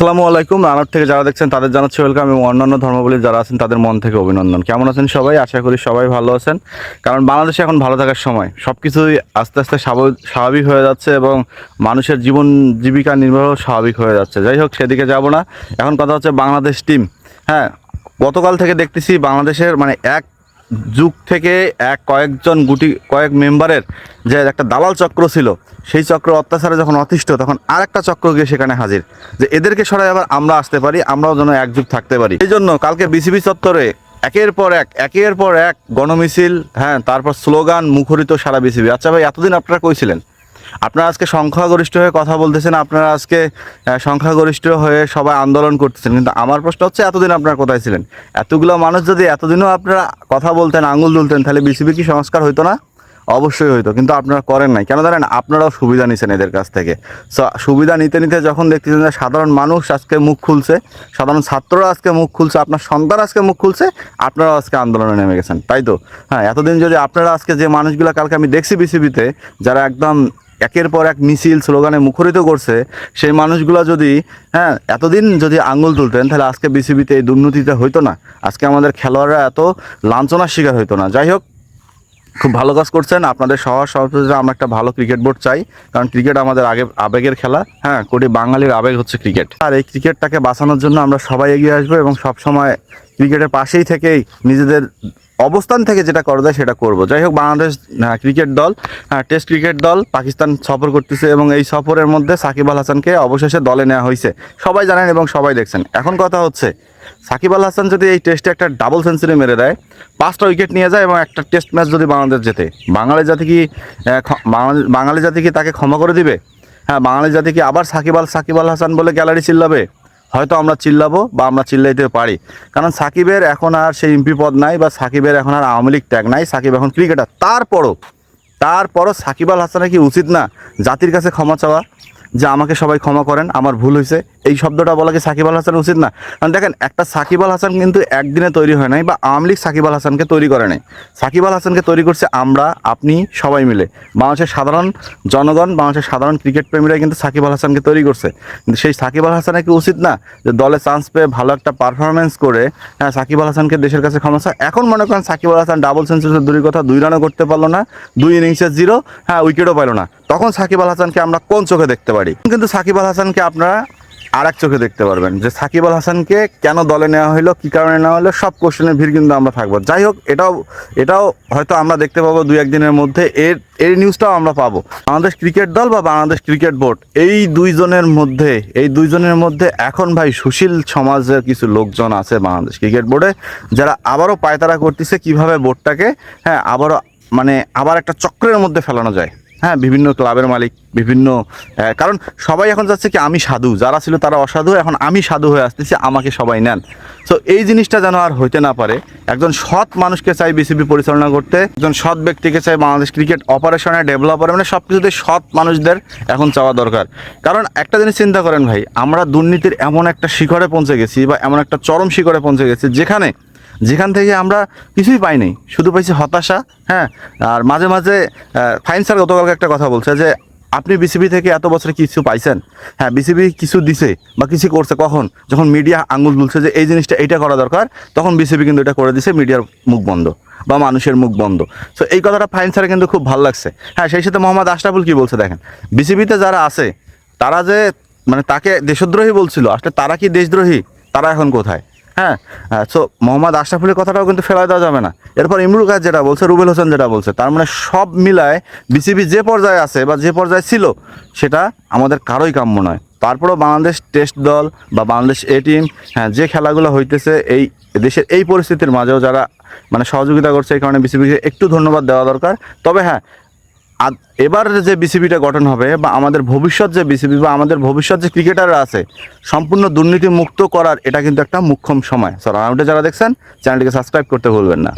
আসসালামু আলাইকুম। রানার থেকে যারা দেখছেন, তাদের জানাচ্ছি ওয়েলকাম এবং অন্যান্য ধর্মাবলী যারা আছেন, তাদের মন থেকে অভিনন্দন। কেমন আছেন সবাই? আশা করি সবাই ভালো আছেন। কারণ বাংলাদেশে এখন ভালো থাকার সময়। সব কিছুই আস্তে আস্তে স্বাভাবিক হয়ে যাচ্ছে এবং মানুষের জীবন জীবিকা নির্বাহ স্বাভাবিক হয়ে যাচ্ছে। যাই হোক, সেদিকে যাব না। এখন কথা হচ্ছে বাংলাদেশ টিম হ্যাঁ গতকাল থেকে দেখতেছি বাংলাদেশের মানে এক যুগ থেকে এক কয়েকজন গুটি কয়েক মেম্বারের যে একটা দালাল চক্র ছিল, সেই চক্র অত্যাচারে যখন অতিষ্ঠ, তখন আর একটা চক্র গিয়ে সেখানে হাজির। যে এদেরকে সরাই আবার আমরা আসতে পারি, আমরাও যেন একযুগ থাকতে পারি। এই জন্য কালকে বিসিবি চত্বরে একের পর এক, একের পর এক গণমিছিল হ্যাঁ তারপর স্লোগান মুখরিত সারা বিসিবি আচ্ছা ভাই, এতদিন আপনারা কইছিলেন আপনারা আজকে সংখ্যাগরিষ্ঠ হয়ে কথা বলতেছেন, আপনারা আজকে সংখ্যাগরিষ্ঠ হয়ে সবাই আন্দোলন করতেছেন। কিন্তু আমার প্রশ্ন হচ্ছে, এতদিন আপনারা কোথায় ছিলেন? এতগুলো মানুষ যদি এতদিনও আপনারা কথা বলতেন, আঙুল তুলতেন, তাহলে বিসিবি কি সংস্কার হইতো না? অবশ্যই হইতো, কিন্তু আপনারা করেন নাই। কেন জানেন, আপনারাও সুবিধা নিছেন এদের কাছ থেকে। সো, সুবিধা নিতে নিতে যখন দেখতেছেন যে সাধারণ মানুষ আজকে মুখ খুলছে, সাধারণ ছাত্ররা আজকে মুখ খুলছে, আপনার সন্তান আজকে মুখ খুলছে, আপনারাও আজকে আন্দোলনে নেমে গেছেন, তাই তো? হ্যাঁ এতদিন যদি আপনারা আজকে যে মানুষগুলো, কালকে আমি দেখছি বিসিবিতে, যারা একদম একের পর এক মিছিল, স্লোগানে মুখরিত করছে। সেই মানুষগুলো যদি হ্যাঁ এতদিন যদি আঙুল তুলতেন, তাহলে আজকে বিসিবিতে এই দুর্নীতিটা হইতো না। আজকে আমাদের খেলোয়াড়রা এত লাঞ্ছনার শিকার হইতো না। যাই হোক, খুব ভালো কাজ করছেন। আপনাদের সবার সভাপতিরা আমরা একটা ভালো ক্রিকেট বোর্ড চাই, কারণ ক্রিকেট আমাদের আগে, আবেগের খেলা। হ্যাঁ কোটি বাঙালির আবেগ হচ্ছে ক্রিকেট। আর এই ক্রিকেটটাকে বাঁচানোর জন্য আমরা সবাই এগিয়ে আসব এবং সব সময় ক্রিকেটের পাশেই থেকেই নিজেদের অবস্থান থেকে যেটা করা যায় সেটা করব। যাই হোক, বাংলাদেশ ক্রিকেট দল টেস্ট ক্রিকেট দল পাকিস্তান সফর করতেছে এবং এই সফরের মধ্যে সাকিব আল হাসানকে অবশেষে দলে নেওয়া হয়েছে। সবাই জানেন এবং সবাই দেখছেন। এখন কথা হচ্ছে, সাকিব আল হাসান যদি এই টেস্টে একটা ডাবল সেঞ্চুরি মেরে দেয়, পাঁচটা উইকেট নিয়ে যায় এবং একটা টেস্ট ম্যাচ যদি বাংলাদেশ জেতে, বাঙালি জাতি কি বাঙালি জাতি কি তাকে ক্ষমা করে দিবে? হ্যাঁ বাঙালি জাতি কি আবার সাকিব আল সাকিব আল হাসান বলে গ্যালারি চিল্লাবে? হয়তো আমরা চিল্লাবো বা আমরা চিল্লাইতে পারি। কারণ সাকিবের এখন আর সেই এমপি পদ নাই বা সাকিবের এখন আর আওয়ামী লীগ ট্যাগ নাই। সাকিব এখন ক্রিকেটার। তারপরও তারপরও সাকিব আল হাসানের কি উচিত না জাতির কাছে ক্ষমা চাওয়া? যে আমাকে সবাই ক্ষমা করেন, আমার ভুল হয়েছে। এই শব্দটা বলা কি সাকিব আল হাসান উচিত না? কারণ দেখেন, একটা সাকিব আল হাসান কিন্তু একদিনে তৈরি হয় নাই বা আওয়ামী লীগ সাকিব আল হাসানকে তৈরি করে নাই। সাকিব আল হাসানকে তৈরি করছে আমরা, আপনি, সবাই মিলে। বাংলাদেশের সাধারণ জনগণ, বাংলাদেশের সাধারণ ক্রিকেট প্রেমীরাই কিন্তু সাকিব আল হাসানকে তৈরি করছে। কিন্তু সেই সাকিব আল হাসানের কি উচিত না? যে দলে চান্স পেয়ে ভালো একটা পারফরমেন্স করে হ্যাঁ সাকিব আল হাসানকে দেশের কাছে ক্ষমা। এখন মনে করেন সাকিব আল হাসান ডাবল সেঞ্চুরি দূরের কথা, দুই রানও করতে পারল না, দুই ইনিংসে জিরো হ্যাঁ উইকেটও পাইলো না। তখন সাকিব আল হাসানকে আমরা কোন চোখে দেখতে পারি? কিন্তু সাকিব আল হাসানকে আপনারা আর এক চোখে দেখতে পারবেন যে সাকিব আল হাসানকে কেন দলে নেওয়া হলো, কী কারণে নেওয়া হলো, সব কোশ্চেনের ভিড় কিন্তু আমরা থাকব। যাই হোক, এটাও এটাও হয়তো আমরা দেখতে পাবো দুই একদিনের মধ্যে। এর এর নিউজটাও আমরা পাবো। বাংলাদেশ ক্রিকেট দল বা বাংলাদেশ ক্রিকেট বোর্ড, এই দুইজনের মধ্যে, এই দুইজনের মধ্যে এখন ভাই সুশীল সমাজের কিছু লোকজন আছে বাংলাদেশ ক্রিকেট বোর্ডে, যারা আবারও পায়তারা করতেছে কীভাবে বোর্ডটাকে হ্যাঁ আবারও মানে আবার একটা চক্রের মধ্যে ফেলানো যায়। হ্যাঁ বিভিন্ন ক্লাবের মালিক, বিভিন্ন কারণ সবাই এখন যাচ্ছে কি আমি সাধু, যারা ছিল তারা অসাধু, এখন আমি সাধু হয়ে আসতেছি, আমাকে সবাই নেন। তো এই জিনিসটা যেন আর হইতে না পারে, একজন সৎ মানুষকে চাই বিসিবি পরিচালনা করতে, একজন সৎ ব্যক্তিকে চাই বাংলাদেশ ক্রিকেট অপারেশনে ডেভেলপার মানে সব কিছুতে সৎ মানুষদের এখন চাওয়া দরকার। কারণ একটা জিনিস চিন্তা করেন ভাই, আমরা দুর্নীতির এমন একটা শিখরে পৌঁছে গেছি বা এমন একটা চরম শিখরে পৌঁছে গেছি, যেখানে যেখান থেকে আমরা কিছুই পাইনি শুধু পাইছি হতাশা হ্যাঁ? আর মাঝে মাঝে ফাইন স্যার গতকালকে একটা কথা বলছে যে, আপনি বিসিবি থেকে এত বছরে কিছু পাইছেন? হ্যাঁ বিসিবি কিছু দিছে বা কিছু করছে কখন? যখন মিডিয়া আঙুল তুলছে যে, এই জিনিসটা এইটা করা দরকার, তখন বিসিবি কিন্তু এটা করে দিছে মিডিয়ার মুখ বন্ধ বা মানুষের মুখ বন্ধ। তো এই কথাটা ফাইন স্যারের কিন্তু খুব ভালো লাগছে। হ্যাঁ সেই সাথে মোহাম্মদ আশরাফুল কি বলছে দেখেন? বিসিবিতে যারা আছে, তারা যে মানে তাকে দেশদ্রোহী বলছিল, আসলে তারা কি দেশদ্রোহী? তারা এখন কোথায়? হ্যাঁ সো মোহাম্মদ আশরাফুলের কথাটাও কিন্তু ফেলা দেওয়া যাবে না। এরপর ইমরুল কাজ যেটা বলছে, রুবেল হোসেন যেটা বলছে, তার মানে সব মিলায় বিসিবি যে পর্যায়ে আছে বা যে পর্যায়ে ছিল, সেটা আমাদের কারোই কাম্য নয়। তারপরেও বাংলাদেশ টেস্ট দল বা বাংলাদেশ এ টিম হ্যাঁ যে খেলাগুলো হইতেছে এই দেশের এই পরিস্থিতির মাঝেও যারা মানে সহযোগিতা করছে, এই কারণে বিসিবিকে একটু ধন্যবাদ দেওয়া দরকার। তবে হ্যাঁ এবার যে বিসিবিটা গঠন হবে বা আমাদের ভবিষ্যৎ যে বিসিবি বা আমাদের ভবিষ্যৎ যে ক্রিকেটাররা আছে, সম্পূর্ণ দুর্নীতি মুক্ত করার এটা কিন্তু একটা মুখ্যম সময়। সো রাউন্ডে যারা দেখছেন, চ্যানেলটিকে সাবস্ক্রাইব করতে ভুলবেন না।